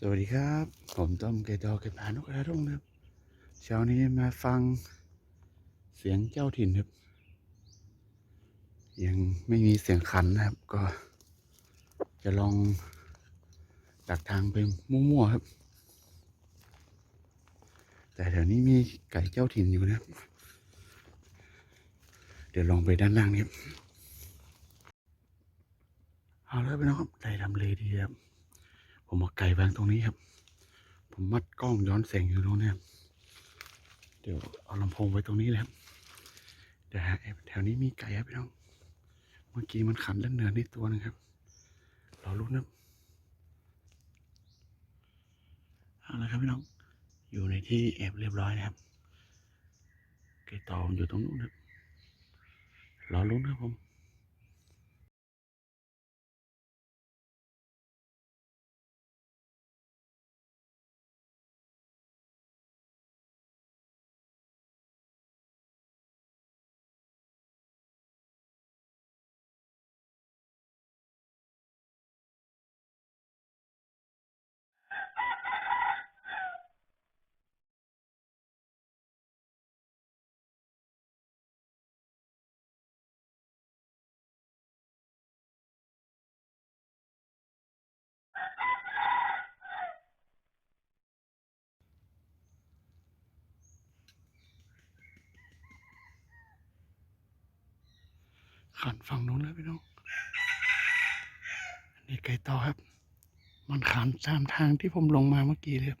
สวัสดีครับ ผมต้อมไก่ดอกไก่ผานกกระทุ่งครับเช้านี้มาฟังเสียงเจ้าถิ่นครับ ยังไม่มีเสียงขันนะครับ ก็ จะลองดักทางไปมั่วๆครับ แต่แถวนี้มีไก่เจ้าถิ่นอยู่นะครับ เดี๋ยวลองไปด้านล่างนี่ครับเอาแล้วไปน้องครับได้ทำเลดีครับ ผมเอาไก่วางตรงนี้ครับ ผมมัดกล้องย้อนแสงอยู่ตรงนี้ครับเดี๋ยวเอาลำโพงไว้ตรงนี้เลยครับเดี๋ยวแถวนี้มีไก่ครับพี่น้อง เมื่อกี้มันขันด้านเหนินนี่ตัวหนึงครับรอรุ้นครับเอาละครับพี่น้อง อยู่ในที่แอบเรียบร้อยนะครับไก่ตอมอยู่ตรงนู้นครับรอรุ้นครับผม ขันฝั่งนู้นแล้วพี่น้องอันนี้ไก่ต่อครับ มันขันตามทางที่ผมลงมาเมื่อกี้เลยครับ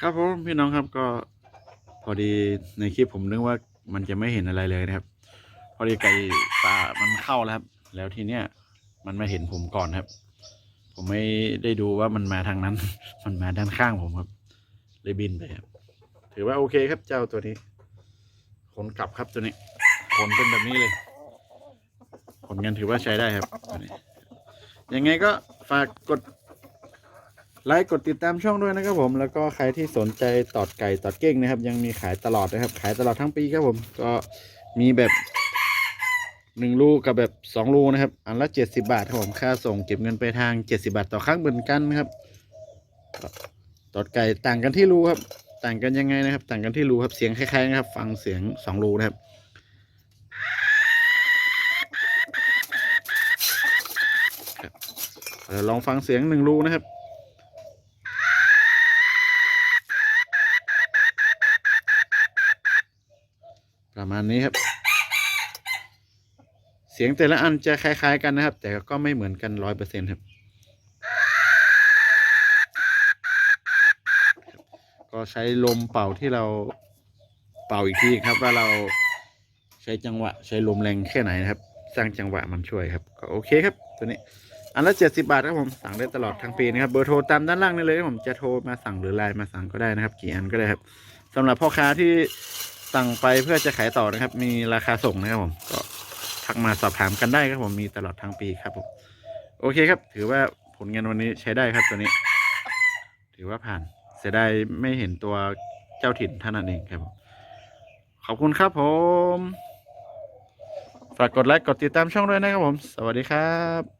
ครับผมพี่น้องครับก็พอดีในคลิปผมนึกว่ามันจะไม่เห็นอะไรเลยนะครับ พอดีไก่ป่ามันเข้าแล้วครับ แล้วทีเนี้ยมันมาเห็นผมก่อนครับ ผมไม่ได้ดูว่ามันมาทางนั้น มันมาด้านข้างผมครับ เลยบินไปครับ ถือว่าโอเคครับเจ้าตัวนี้ขนกลับครับตัวนี้ขนเป็นแบบนี้เลยขนกันถือว่าใช้ได้ครับตัวนี้ยังไงก็ฝากกด ไลค์กดติดตามช่องด้วยนะครับผม แล้วก็ใครที่สนใจตอดไก่ตอดเก้งนะครับ ยังมีขายตลอดนะครับ ขายตลอดทั้งปีครับผม ก็มีแบบหนึ่งลูกกับแบบสองลูกนะครับ อันละเจ็ดสิบาทครับผมค่าส่งเก็บเงินไปทางเจ็ดสิบาทต่อครั้งเหมือนกันนะครับตอดไก่ต่างกันที่รูครับ ต่างกันยังไงนะครับ ต่างกันที่รูครับเสียงคล้ายๆนะครับ ฟังเสียงสองรูนะครับลองฟังเสียงหนึ่งรูนะครับ มาณนี้ครับ เสียงแต่ละอันจะคล้าย ๆ กันนะครับ แต่ก็ไม่เหมือนกันร้อยเปอร์เซ็นครับ ก็ใช้ลมเป่าที่เราเป่าอีกทีครับว่าเราใช้จังหวะใช้ลมแรงแค่ไหนนะครับ สร้างจังหวะมันช่วยครับก็โอเคครับตัวนี้อันละเจ็ดสิบาทครับผมสั่งได้ตลอดทั้งปีนะครับเบอร์โทรตามด้านล่างนี่เลยผมจะโทรมาสั่งหรือไลน์มาสั่งก็ได้นะครับ กี่อันก็ได้ครับสำหรับพ่อค้าที่ สั่งไปเพื่อจะขายต่อนะครับ มีราคาส่งนะครับผม ก็ทักมาสอบถามกันได้ครับผมมีตลอดทั้งปีครับผม โอเคครับ ถือว่าผลงานวันนี้ใช้ได้ครับตัวนี้ ถือว่าผ่าน เสียดายไม่เห็นตัวเจ้าถิ่นท่านนั้นเองครับผมขอบคุณครับผม ฝากกดไลค์กดติดตามช่องด้วยนะครับผม สวัสดีครับ